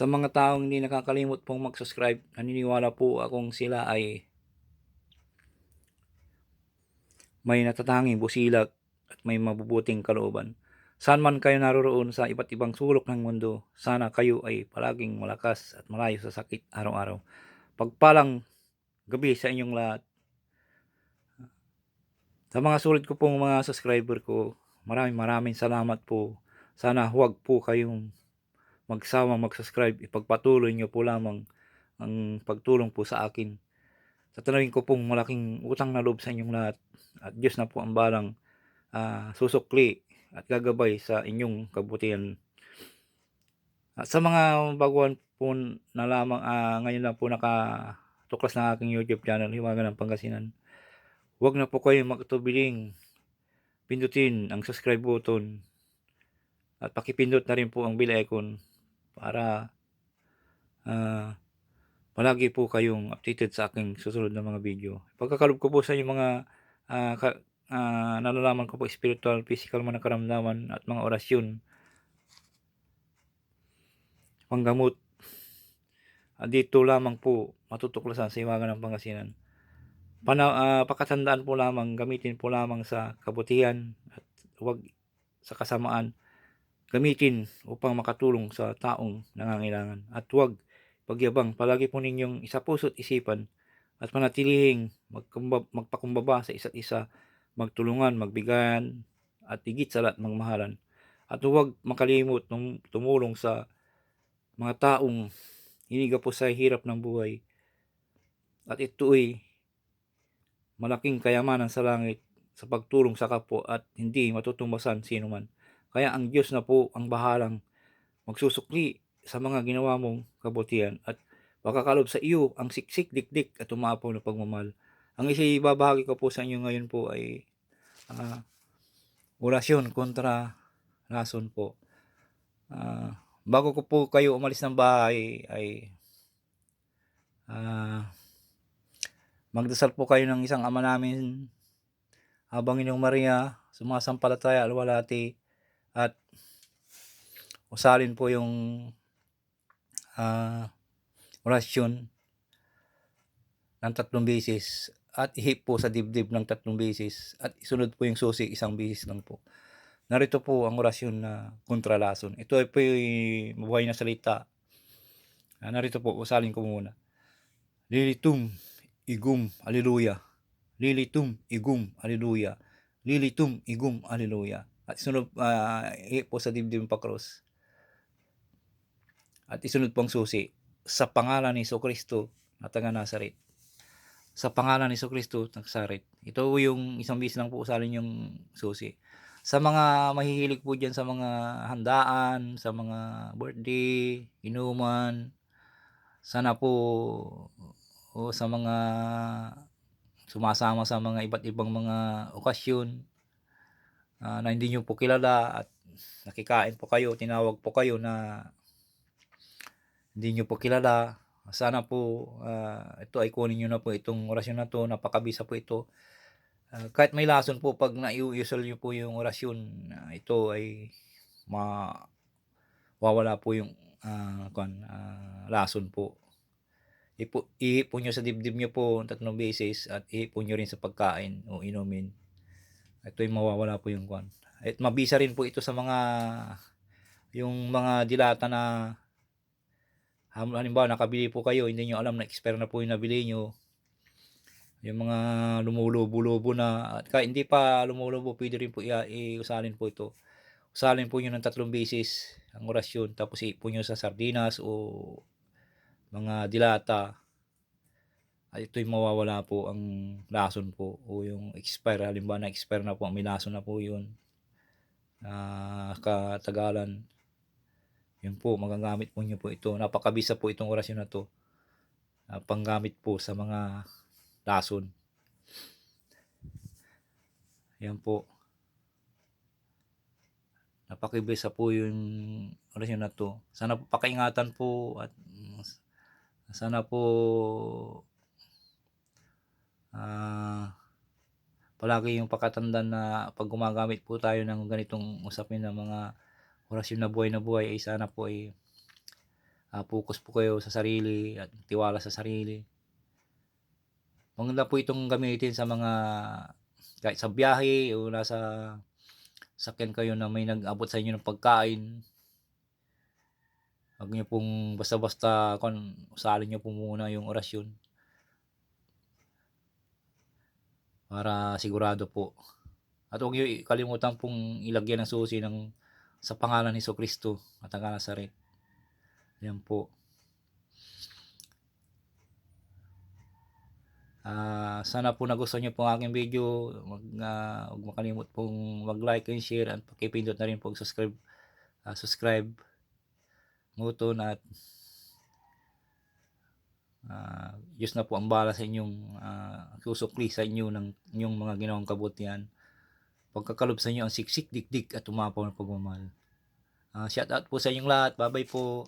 Sa mga taong hindi nakakalimot pong mag-subscribe, naniniwala po akong sila ay may natatanging busilak at may mabubuting kalooban. Saan man kayo naroroon sa iba't ibang sulok ng mundo, sana kayo ay palaging malakas at malayo sa sakit araw-araw. Pagpalang gabi sa inyong lahat. Sa mga sulit ko pong mga subscriber ko, maraming maraming salamat po. Sana huwag po kayong magsawang mag-subscribe. Ipagpatuloy nyo po lamang ang pagtulong po sa akin. Tatanawin ko pong malaking utang na loob sa inyong lahat. At Diyos na po ang balang ah, susukli at gagabay sa inyong kabutihan. At sa mga baguhan po na lamang, ah, ngayon lang po nakatuklas ng aking YouTube channel, Hiwaga ng Pangasinan. Huwag na po kayo magtubiling pindutin ang subscribe button at pakipindot na rin po ang bell icon para ah, palagi po kayong updated sa aking susunod na mga video. Pagkakalob ko po sa inyong mga ah, ka- ah, nalalaman ko po spiritual, physical karamdaman at mga orasyon, panggamot. Ah, dito lamang po matutuklasan sa iwagan ng Pangasinan. Pana, ah, pakatandaan po lamang, gamitin po lamang sa kabutihan at huwag sa kasamaan. Gamitin upang makatulong sa taong nangangailangan. At huwag pagyabang, palagi po ninyong isa puso't isipan at manatilihing magkumba, magpakumbaba sa isa't isa, magtulungan, magbigayan, at higit sa lahat magmahalan. At huwag makalimot nung tumulong sa mga taong hiniga po sa hirap ng buhay. At ito'y malaking kayamanan sa langit sa pagtulong sa kapwa at hindi matutumbasan sino man. Kaya ang Diyos na po ang bahalang magsusukli sa mga ginawa mong kabutihan at makakalob sa iyo ang siksik, dikdik at umapaw na pagmamahal. Ang isa ibabahagi ko po sa inyo ngayon po ay ah, orasyon kontra rason po. Ah, bago ko po kayo umalis ng bahay ay ah, magdasal po kayo ng isang ama namin habang inyong Maria sumasampalataya alwalati at usalin po yung ah, orasyon ng tatlong beses at ihip po sa dibdib ng tatlong beses at isunod po yung susi isang beses lang po. Narito po ang orasyon na kontralason. Ito ay po yung mabuhay na salita. Ah, narito po, usalin ko muna. Lilitum, igum, aleluya. Lilitum, igum, aleluya. Lilitum, igum, aleluya. At isunod, ah, ihip po sa dibdib ng pakros. At isunod po ang susi. Sa pangalan ni Kristo na taga Nazaret. Sa pangalan ni Kristo ng Nazaret. Ito yung isang bis lang po usalin yung susi. Sa mga mahihilig po dyan sa mga handaan, sa mga birthday, inuman, sana po o sa mga sumasama sa mga iba't ibang mga okasyon ah, na hindi nyo po kilala at nakikain po kayo, tinawag po kayo na hindi nyo po kilala. Sana po ah, ito ay kunin nyo na po itong orasyon na to, napakabisa po ito. Ah, kahit may lason po pag naiusal nyo po yung orasyon, ah, ito ay ma wawala po yung ah, kwan, ah, lason po. Ipo, ihipon nyo sa dibdib nyo po tatlong beses at ihipon nyo rin sa pagkain o inumin. Ito yung mawawala po yung kwan. At mabisa rin po ito sa mga yung mga dilata na halimbawa nakabili po kayo, hindi nyo alam na expire na po yung nabili nyo. Yung mga lumulubo-lubo na, at kahit hindi pa lumulubo, pwede rin po iusalin po ito. Usalin po nyo ng tatlong beses ang orasyon, tapos iipon nyo sa sardinas o mga dilata. At ito'y mawawala po ang lason po o yung expire. Halimbawa na expire na po, may lason na po yun. na katagalan. Yun po, magagamit po nyo po ito. Napakabisa po itong orasyon na to. Ah, panggamit po sa mga lason. Yan po. Napakibisa po yung orasyon na to. Sana po pakaingatan po at mm, sana po ah palagi yung pakatandaan na pag gumagamit po tayo ng ganitong usapin ng mga orasyon na buhay na buhay ay sana po ay ah, focus po kayo sa sarili at tiwala sa sarili. Maganda po itong gamitin sa mga kahit sa biyahe o nasa sakyan kayo na may nag-abot sa inyo ng pagkain. Huwag niyo pong basta-basta kung usalin niyo po muna yung orasyon. Para sigurado po. At huwag niyo kalimutan pong ilagyan ng susi ng sa pangalan ni Kristo at ang Nazaret. Yan po. Ah, sana po nagustuhan niyo po ang aking video. Wag huwag makalimot pong mag-like and share at pakipindot na rin po subscribe ah, subscribe button at ah, Diyos na po ang bala sa inyong ah, susukli sa inyo ng inyong mga ginawang kabutihan. Pagkakalob sa inyo ang siksik, dikdik at umapaw ng pagmamahal. Ah, shout out po sa inyong lahat. Bye-bye po.